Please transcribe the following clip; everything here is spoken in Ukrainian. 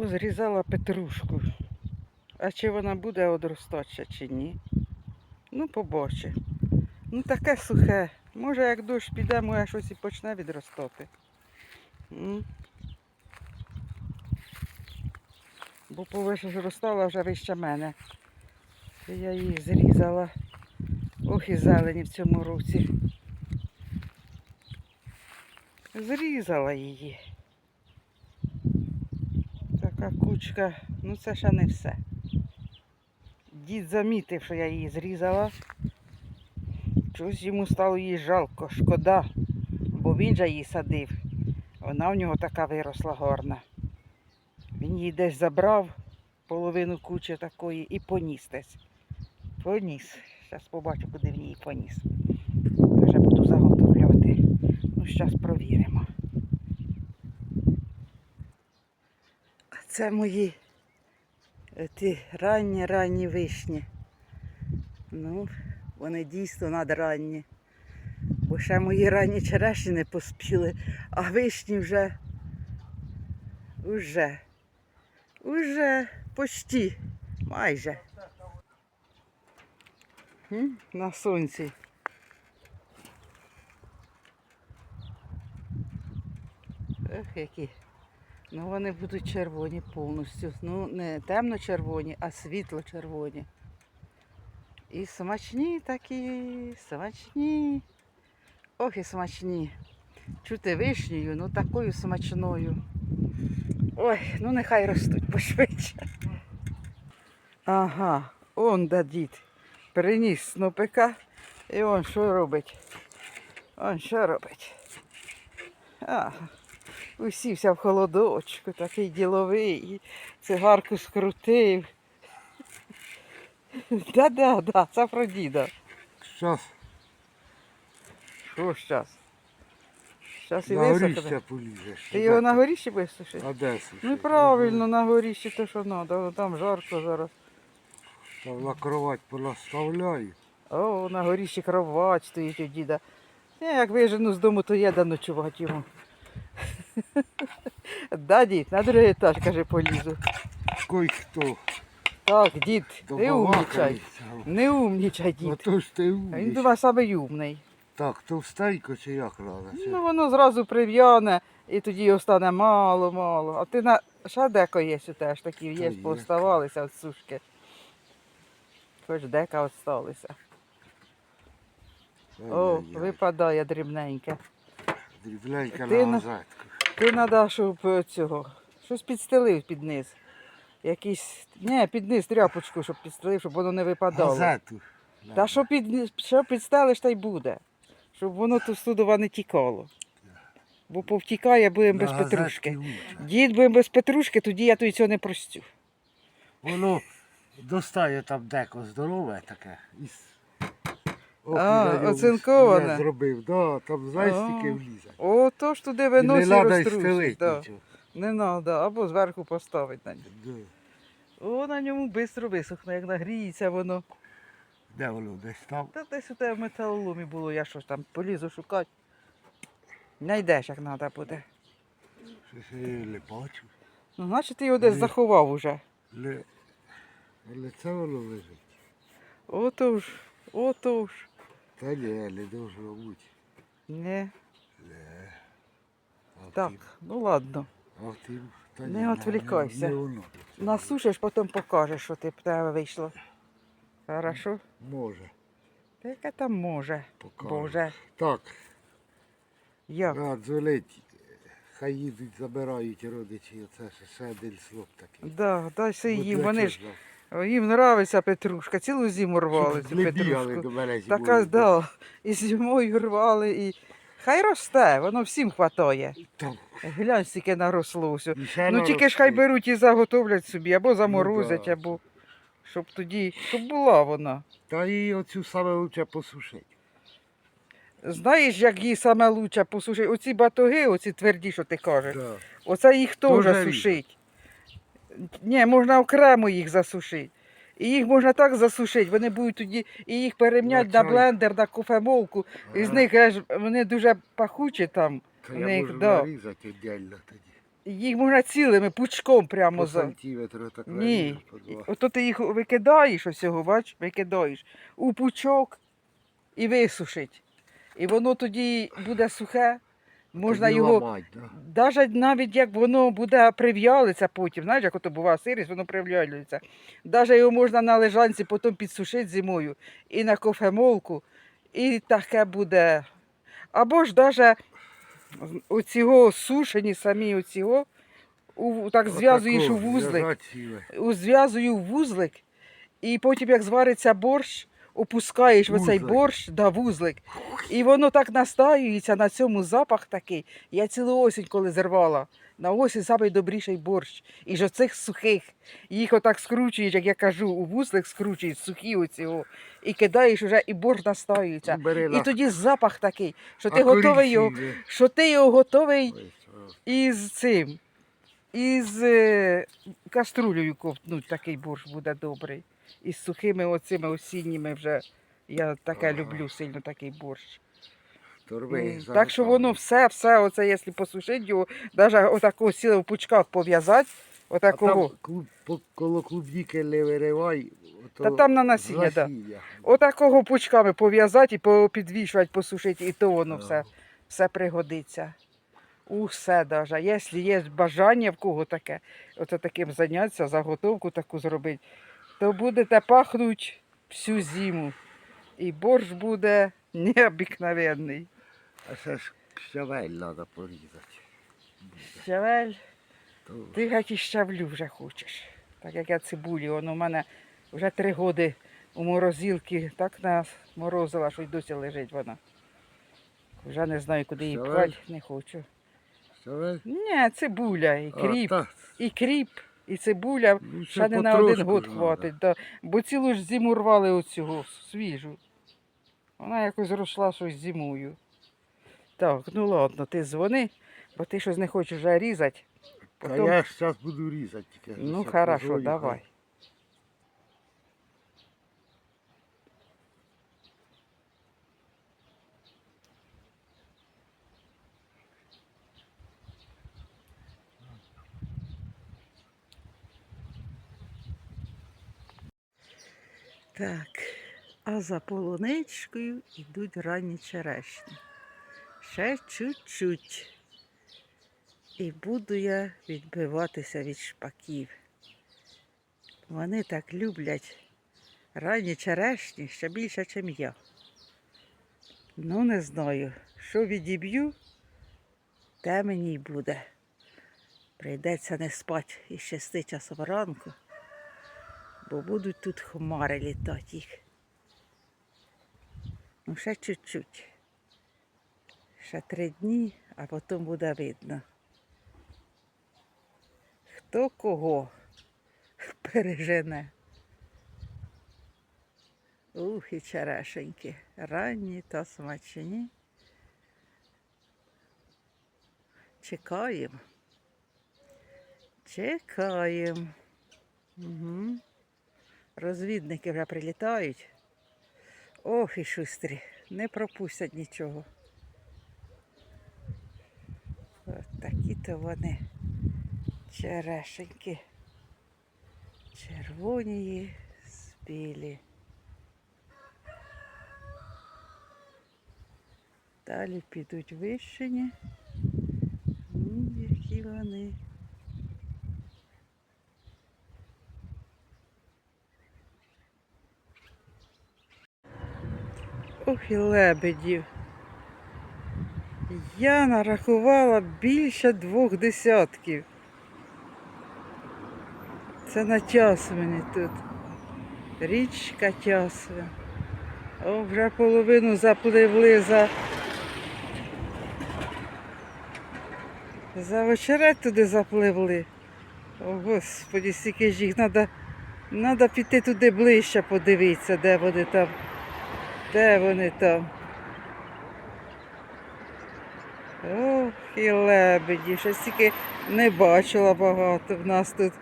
Таку зрізала петрушку. А чи вона буде одростача чи ні? Ну, побачимо. Ну, таке сухе. Може, як дощ піде, може щось і почне відростати. М. Бо повиростала вже вище мене. Я її зрізала. Ох і зелені в цьому році. Зрізала її. Кучка, ну це ще не все. Дід замітив, що я її зрізала. Чогось йому стало її жалко, шкода, бо він же її садив. Вона в нього така виросла гарна. Він її десь забрав, половину кучі такої, і поніс десь. Поніс. Зараз побачу, куди він її поніс. Вже буду заготовляти. Ну, зараз провіримо. А Це мої е, ті ранні ранні вишні. Ну, вони дійсно надранні. Бо ще мої ранні черешні не поспіли, а вишні вже уже, уже почти, майже. На сонці. Ех, які. Ну вони будуть червоні повністю. Ну, не темно-червоні, а світло-червоні. І смачні такі, смачні. Ох і смачні. Чути вишнею, ну такою смачною. Ой, ну нехай ростуть пошвидше. Ага, он да дід. Приніс снопика. І он що робить? Он що робить? А, усівся в холодочку, такий діловий, цигарку скрутив. Да-да-да, це про діда. Щас Що зараз? Зараз і на висохне. полізеш. Ти його на горіщі висушиш? А де сушиш? Ну і правильно, на горіщі то що треба, там жарко зараз. Там на кровать понаставляю. О, на горіщі кровать стоїть у діда. Я як вижену з дому, то є да ночувати йому. Да, дід, на другий етаж, каже, полізу. Кой хто Так, дід, не умнічай. Не умнічай, дід. Ото ж ти А Він умніш. думає, самий умний. Так, товстенько чи як треба? Ну, воно зразу прив'яне, і тоді його стане мало-мало. А ти на ще деко є теж такі, є, є. повставалися від сушки. Хоч дека осталися. О, випадає дрібненьке. Дрібненька Ти на на- газетку. Ти треба, щоб е, цього. Щось підстелив під низ. Якийсь. Ні, під низ тряпочку, щоб підстелив, щоб воно не випадало. Газету. Та що під що підстелиш, та й буде. Щоб воно тут студова не тікало. Бо повтікає, будемо без петрушки. лучше. Дід будемо без петрушки, тоді я тобі цього не простю. Воно достає там деко здорове таке. Ох, А, на оцинковане. Я зробив, да, там знаєш А. стільки влізе. О, то ж туди І не треба й Да. нічого. Не треба, або зверху поставити на ньому. Да. О, на ньому швидко висохне, як нагріється воно. Де воно десь там? Та десь у тебе в металоломі було, я щось там полізу шукати. Найдеш, як треба буде. Щось я не бачу. Ну, значить, ти його десь Ні. заховав уже. Але, але це воно лежить. Ото ж, ото ж. Та ні, не должно бути. Не, Не. А так, втім- ну ладно. А втім, та Не ні. Не, не воно. Насушиш, потім покажеш, що ти в тебе вийшло. Хорошо? Може, Та яке там може? покажу. Боже. Так, Як? а, дзвонить. Хай їдуть, забирають родичі. Оце ще, ще один слух такий. Да, дай си їм, вони ж? О, їм нравиться петрушка, цілу зиму рвали цю не бігали петрушку. до мене Така, зимою. да, і зимою рвали, і хай росте, воно всім хватає. Глянь, скільки наросло все. і ще Ну тільки ж хай беруть і заготовлять собі, або заморозять, да. або щоб тоді, щоб була вона. Та і оцю саме лучше посушити. Знаєш, як її саме лучше посушити? Оці батоги, оці тверді, що ти кажеш, Да. оце їх теж Тоже сушить. Ні, можна окремо їх засушити. І їх можна так засушити, вони будуть тоді і їх перемняти На на блендер, на кофемолку. І з них е, ж, вони дуже пахучі там. Та в я них, можу да. нарізати віддільно тоді. Їх можна цілими пучком прямо По за. сантиметру так Ні. верніше, по два. Ото ти їх викидаєш усього, бач, викидаєш у пучок і висушить. І воно тоді буде сухе, можна Тоді його. ламать, да? Навіть навіть як воно буде прив'ялиться потім, знаєш, як ото буває сирість, воно прив'ялюється. Навіть його можна на лежанці потім підсушити зимою і на кофемолку, і таке буде. Або ж навіть оцього сушені самі оцього, у, так зв'язуєш у вузлик зв'язую в вузлик, і потім, як звариться борщ, опускаєш в оцей Вузлик. борщ, да, вузлик. І воно так настаюється на цьому запах такий. Я цілу осінь, коли зірвала, на осінь найдобріший борщ. І ж оцих сухих. Їх отак скручуєш, як я кажу, у вузлик скручуєш, сухі оці. о, І кидаєш уже, і борщ настаюється. Бери І тоді запах такий, що а ти готовий його, корінці, що ти його готовий із цим, із е, каструлею ковтнуть такий борщ буде добрий. Із сухими оцими осінніми вже. Я таке Ага. люблю сильно такий борщ. торби М. Так що воно все, все, оце, якщо посушити його, навіть отакого сіли в пучках пов'язати, А отакого. там клуб, по, коло клубніки не виривай. ото Та там на насіння, да. Отакого пучками пов'язати і попідвішувати, посушити, і то воно Ага. все, все пригодиться. Усе даже. Якщо є бажання в кого таке, ото таким зайнятися, заготовку таку зробити, то будете пахнуть всю зиму. І борщ буде необикновенний. А ще ж щавель треба порізати. Щавель, То... ти геть і щавлю вже хочеш. Так як я цибулі, воно в мене вже три роки у морозилці так наморозила, що й досі лежить вона. Вже не знаю, куди її пхати, не хочу. Щавель? Ні, цибуля, і кріп, і кріп, і цибуля. ну, Ще не на один год хватить. Да. Бо цілу ж зиму рвали оцього свіжу. Вона якось росла щось зимою. Так, ну ладно, ти дзвони, бо ти щось не хочеш вже різати. Потом... А я ж зараз буду різати тільки. Ну, хорошо, давай. Так, а за полуничкою йдуть ранні черешні. Ще чуть-чуть. І буду я відбиватися від шпаків. Вони так люблять ранні черешні ще більше, ніж я. Ну, не знаю, що відіб'ю, те мені й буде. Прийдеться не спати із 6 часов ранку, бо будуть тут хмари літати їх. Ну, ще чуть-чуть. Ще три дні, а потім буде видно. Хто кого пережене. Ух, і черешеньки. Ранні та смачні. Чекаємо. Чекаємо. Угу. Розвідники вже прилітають. Ох, і шустрі, не пропустять нічого. От такі-то вони черешеньки. Червоні, білі. Далі підуть вищені. М, Які вони. Ох і лебедів. Я нарахувала більше двох десятків. Це на час мені тут. Річка Тясва. О, вже половину запливли за. За вечерет туди запливли. О, Господі, стільки ж їх треба треба піти туди ближче подивитися, де вони там. Де вони там. Ох, і лебеді. Ще стільки не бачила багато в нас тут.